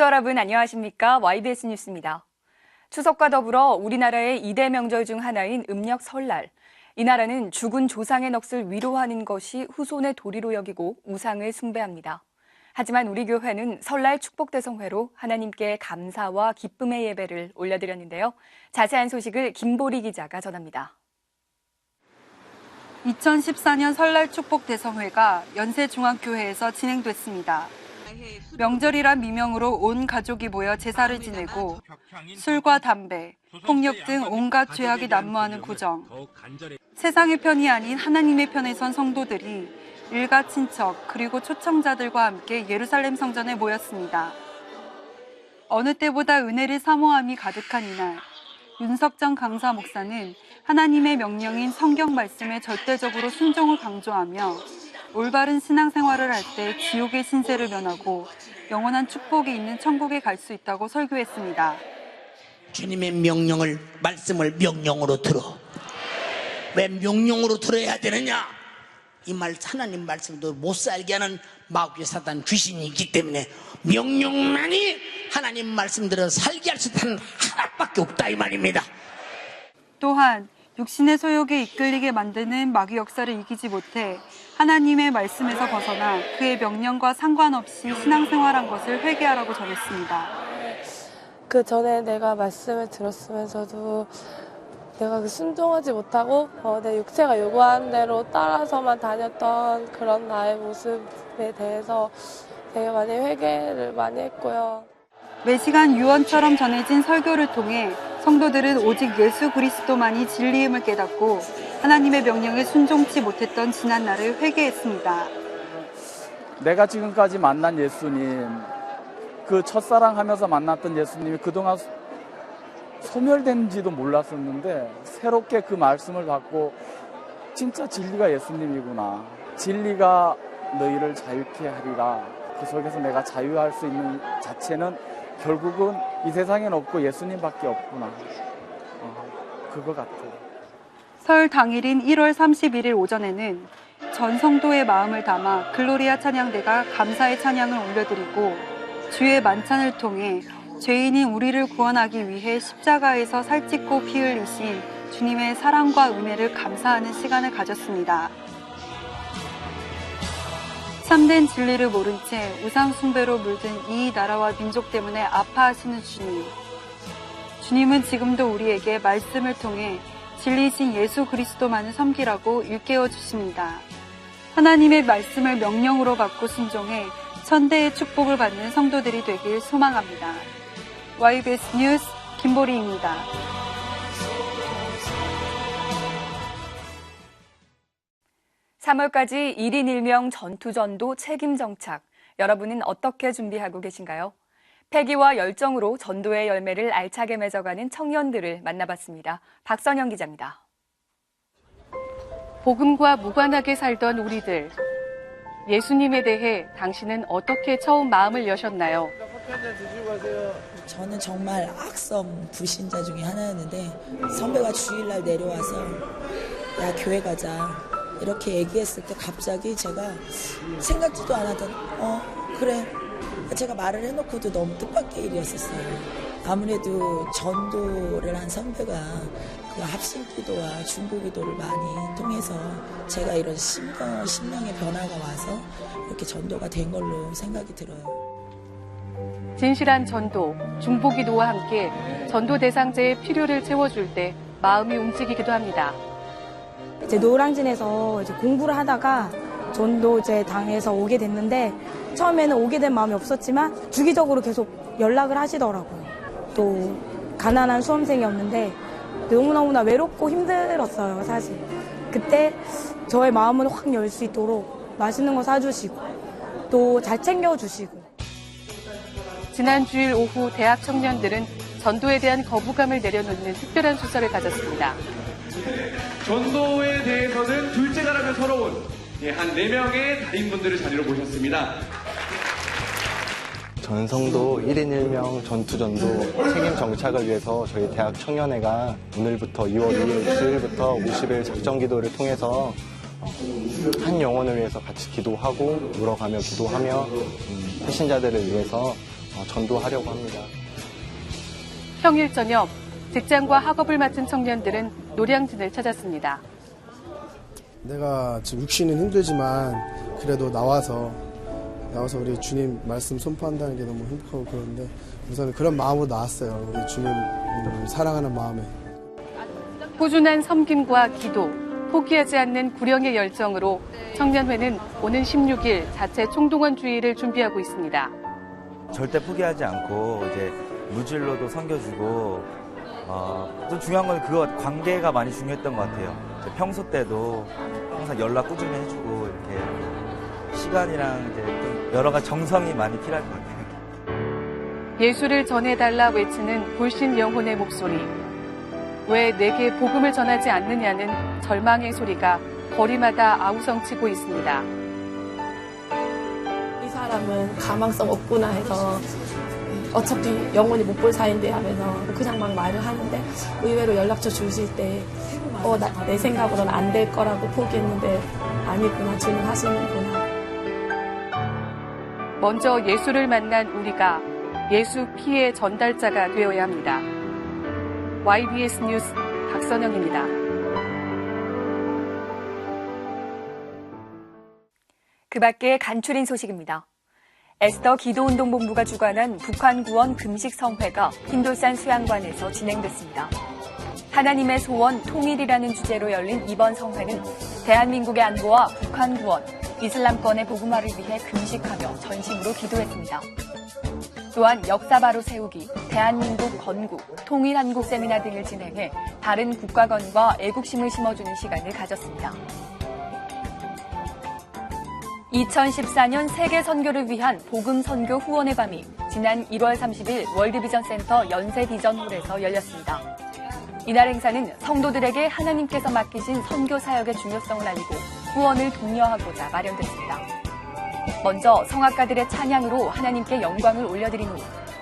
성도 여러분 안녕하십니까? YBS 뉴스입니다. 추석과 더불어 우리나라의 이대 명절 중 하나인 음력 설날. 이 나라는 죽은 조상의 넋을 위로하는 것이 후손의 도리로 여기고 우상을 숭배합니다. 하지만 우리 교회는 설날 축복대성회로 하나님께 감사와 기쁨의 예배를 올려드렸는데요. 자세한 소식을 김보리 기자가 전합니다. 2014년 설날 축복 대성회가 연세중앙교회에서 진행됐습니다. 명절이란 미명으로 온 가족이 모여 제사를 지내고 술과 담배, 폭력 등 온갖 죄악이 난무하는 구정. 세상의 편이 아닌 하나님의 편에 선 성도들이 일가 친척 그리고 초청자들과 함께 예루살렘 성전에 모였습니다. 어느 때보다 은혜를 사모함이 가득한 이날, 윤석정 강사 목사는 하나님의 명령인 성경 말씀에 절대적으로 순종을 강조하며 올바른 신앙생활을 할 때 지옥의 신세를 면하고 영원한 축복이 있는 천국에 갈 수 있다고 설교했습니다. 주님의 명령을 말씀을 명령으로 들어. 왜 명령으로 들어야 되느냐? 이 말 하나님 말씀도 못 살게 하는 마귀 사단 귀신이 있기 때문에 명령만이 하나님 말씀대로 살게 할 수 있는 하나밖에 없다 이 말입니다. 또한 육신의 소욕에 이끌리게 만드는 마귀 역사를 이기지 못해 하나님의 말씀에서 벗어나 그의 명령과 상관없이 신앙생활한 것을 회개하라고 전했습니다. 그 전에 내가 말씀을 들었으면서도 내가 그 순종하지 못하고 어, 내 육체가 요구하는 대로 따라서만 다녔던 그런 나의 모습에 대해서 되게 많이 회개를 많이 했고요. 매시간 유언처럼 전해진 설교를 통해 성도들은 오직 예수 그리스도만이 진리임을 깨닫고 하나님의 명령에 순종치 못했던 지난 날을 회개했습니다. 내가 지금까지 만난 예수님, 그 첫사랑 하면서 만났던 예수님이 그동안 소멸된지도 몰랐었는데 새롭게 그 말씀을 받고 진짜 진리가 예수님이구나. 진리가 너희를 자유케 하리라. 그 속에서 내가 자유할 수 있는 자체는 결국은 이 세상엔 없고 예수님밖에 없구나. 어, 그거 같아요. 설 당일인 1월 31일 오전에는 전 성도의 마음을 담아 글로리아 찬양대가 감사의 찬양을 올려드리고 주의 만찬을 통해 죄인인 우리를 구원하기 위해 십자가에서 살찢고 피 흘리신 주님의 사랑과 은혜를 감사하는 시간을 가졌습니다. 참된 진리를 모른 채 우상숭배로 물든 이 나라와 민족 때문에 아파하시는 주님. 주님은 지금도 우리에게 말씀을 통해 진리신 예수 그리스도만을 섬기라고 일깨워 주십니다. 하나님의 말씀을 명령으로 받고 순종해 천대의 축복을 받는 성도들이 되길 소망합니다. YBS 뉴스 김보리입니다. (3월까지) 1인 1명 전투전도 책임 정착. 여러분은 어떻게 준비하고 계신가요? 패기와 열정으로 전도의 열매를 알차게 맺어가는 청년들을 만나봤습니다. 박선영 기자입니다. 복음과 무관하게 살던 우리들. 예수님에 대해 당신은 어떻게 처음 마음을 여셨나요? 저는 정말 악성 불신자 중에 하나였는데 선배가 주일날 내려와서 야 교회 가자 이렇게 얘기했을 때 갑자기 제가 생각지도 않았던 어 그래 제가 말을 해놓고도 너무 뜻밖의 일이었었어요. 아무래도 전도를 한 선배가 그 합심 기도와 중보 기도를 많이 통해서 제가 이런 심령, 심령의 변화가 와서 이렇게 전도가 된 걸로 생각이 들어요. 진실한 전도, 중보기도와 함께 전도 대상자의 필요를 채워줄 때 마음이 움직이기도 합니다. 이제 노량진에서 이제 공부를 하다가 전도제 당에서 오게 됐는데 처음에는 오게 된 마음이 없었지만 주기적으로 계속 연락을 하시더라고요. 또 가난한 수험생이었는데 너무너무나 외롭고 힘들었어요, 사실. 그때 저의 마음을 확 열 수 있도록 맛있는 거 사주시고 또 잘 챙겨주시고 지난 주일 오후 대학 청년들은 전도에 대한 거부감을 내려놓는 특별한 수사를 가졌습니다. 전도에 대해서는 둘째가라면 서러운 예, 한 4명의 달인분들을 자리로 모셨습니다. 전성도 1인 1명 전투전도 책임 정착을 위해서 저희 대학 청년회가 오늘부터 2월 2일 수요일부터 50일 작정 기도를 통해서 한 영혼을 위해서 같이 기도하고 울어가며 기도하며 음, 배신자들을 위해서 어, 전도하려고 합니다. 평일 저녁 직장과 학업을 마친 청년들은 노량진을 찾았습니다. 내가 지금 육신은 힘들지만 그래도 나와서 나와서 우리 주님 말씀 선포한다는 게 너무 행복하고 그런데 우선은 그런 마음으로 나왔어요. 우리 주님 음, 사랑하는 마음에. 꾸준한 섬김과 기도, 포기하지 않는 구령의 열정으로 청년회는 오는 16일 자체 총동원 주의를 준비하고 있습니다. 절대 포기하지 않고 이제 물질로도 섬겨주고 어, 또 중요한 건 그거 관계가 많이 중요했던 것 같아요. 평소 때도 항상 연락 꾸준히 해주고 이렇게 시간이랑 이제 좀 여러 가지 정성이 많이 필요할 것 같아요. 예수를 전해달라 외치는 불신 영혼의 목소리. 왜 내게 복음을 전하지 않느냐는 절망의 소리가 거리마다 아우성치고 있습니다. 이 사람은 가망성 없구나 해서 어차피 영원히 못 볼 사이인데 하면서 그냥 막 말을 하는데 의외로 연락처 주실 때 어, 나, 내 생각으로는 안 될 거라고 포기했는데 아니구나 주는 하시는구나 먼저 예수를 만난 우리가 예수 피의 전달자가 되어야 합니다. YBS 뉴스 박선영입니다. 그 밖에 간추린 소식입니다. 에스더 기도운동본부가 주관한 북한 구원 금식 성회가 흰돌산 수양관에서 진행됐습니다. 하나님의 소원 통일이라는 주제로 열린 이번 성회는 대한민국의 안보와 북한 구원, 이슬람권의 복음화를 위해 금식하며 전심으로 기도했습니다. 또한 역사 바로 세우기, 대한민국 건국, 통일 한국 세미나 등을 진행해 바른 국가관과 애국심을 심어주는 시간을 가졌습니다. 2014년 세계 선교를 위한 복음 선교 후원의 밤이 지난 1월 30일 월드비전 센터 연세 비전홀에서 열렸습니다. 이날 행사는 성도들에게 하나님께서 맡기신 선교 사역의 중요성을 알리고 후원을 독려하고자 마련됐습니다. 먼저 성악가들의 찬양으로 하나님께 영광을 올려드린 후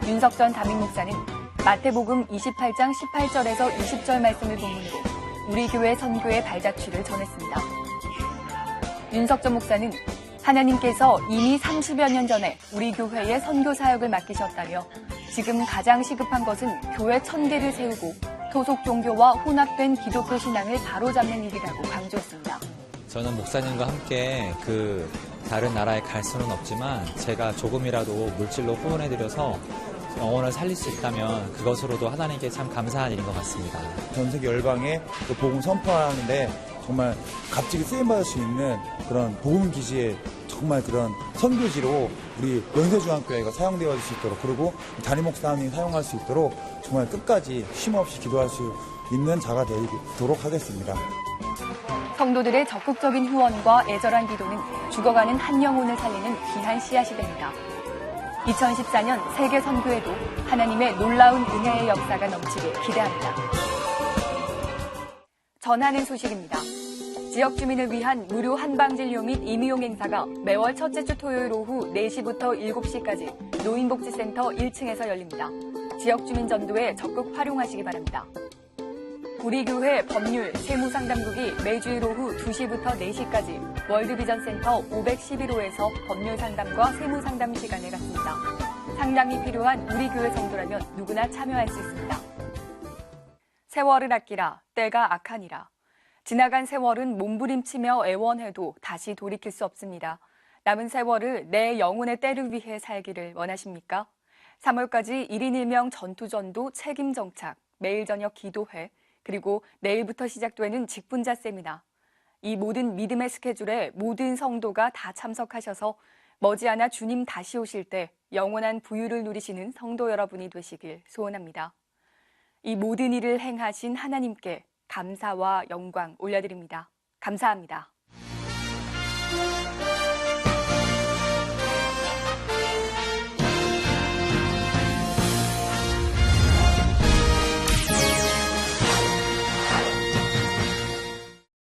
윤석전 담임 목사는 마태복음 28장 18절에서 20절 말씀을 본문으로 우리 교회 선교의 발자취를 전했습니다. 윤석전 목사는 하나님께서 이미 30여 년 전에 우리 교회에 선교 사역을 맡기셨다며 지금 가장 시급한 것은 교회 천 개를 세우고 토속 종교와 혼합된 기독교 신앙을 바로잡는 일이라고 강조했습니다. 저는 목사님과 함께 그 다른 나라에 갈 수는 없지만 제가 조금이라도 물질로 후원해드려서 영혼을 살릴 수 있다면 그것으로도 하나님께 참 감사한 일인 것 같습니다. 전 세계 열방에 그 복음 선포하는데 정말 값지게 쓰임받을 수 있는 그런 복음 기지의 정말 그런 선교지로 우리 연세중앙교회가 사용되어 수 있도록 그리고 담임 목사님이 사용할 수 있도록 정말 끝까지 쉼없이 기도할 수 있는 자가 되도록 하겠습니다. 성도들의 적극적인 후원과 애절한 기도는 죽어가는 한 영혼을 살리는 귀한 씨앗이 됩니다. 2014년 세계 선교에도 하나님의 놀라운 은혜의 역사가 넘치길 기대합니다. 전하는 소식입니다. 지역 주민을 위한 무료 한방진료 및 임의용 행사가 매월 첫째 주 토요일 오후 4시부터 7시까지 노인복지센터 1층에서 열립니다. 지역 주민 전도에 적극 활용하시기 바랍니다. 우리 교회 법률 세무상담국이 매주일 오후 2시부터 4시까지 월드비전 센터 511호에서 법률 상담과 세무 상담 시간을 갖습니다. 상담이 필요한 우리 교회 성도라면 누구나 참여할 수 있습니다. 세월을 아끼라 때가 악하니라. 지나간 세월은 몸부림치며 애원해도 다시 돌이킬 수 없습니다. 남은 세월을 내 영혼의 때를 위해 살기를 원하십니까? 3월까지 1인 1명 전투전도 책임 정착, 매일 저녁 기도회, 그리고 내일부터 시작되는 직분자 세미나. 이 모든 믿음의 스케줄에 모든 성도가 다 참석하셔서 머지않아 주님 다시 오실 때 영원한 부유를 누리시는 성도 여러분이 되시길 소원합니다. 이 모든 일을 행하신 하나님께 감사와 영광 올려드립니다. 감사합니다.